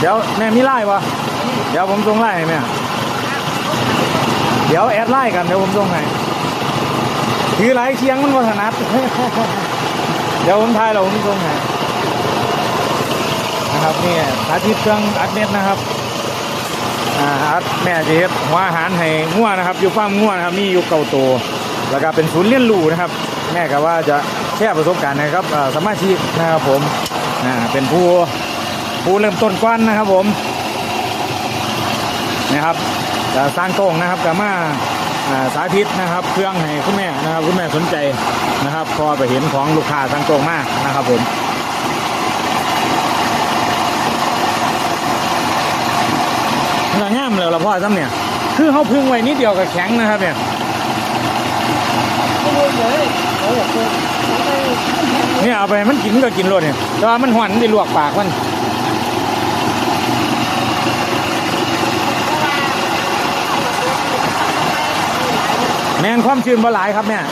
เดี๋ยวแม่มีไล่ปะเดี๋ยวผมส่งไล่ให้แม่เดี๋ยวแอดไล่กันเดี๋ยวผมส่งให้ถือไล่เคียงมันวัฒนัดเดี๋ยวผมทายเราผมส่งให้นะครับนี่สาธิตเครื่องอัดเน็ตนะครับอัดแม่จะเฮ็ดหัวอาหารให้งัวนะครับ อยู่ฟาร์มงัวนะครับมีอยู่เก่าโตแล้วก็เป็นศูนย์เรียนรู้นะครับ แม่ก็ว่าจะแชร์ประสบการณ์นะครับอ่าสมาชิกนะครับผมเป็นผู้ ผู้เริ่มต้นกว้านนะครับผมนะครับจะสร้างโต้งนะครับกับมาสาธิตนะครับ เครื่องให้คุณแม่นะครับคุณแม่สนใจนะครับ พอไปเห็นของลูกค้าสร้างโต้งมากนะครับผมงางามเลยละพ่อซ้ำเนี่ย คือเขาพึ่งไว้นิดเดียวกับแข็งนะครับเนี่ยเนี่ยเอาไปมันกินก็กินรสเนี่ยแต่ว่ามันหวานได้ลวกปากมัน แมงความชื้นบ่หลายครับเนี่ย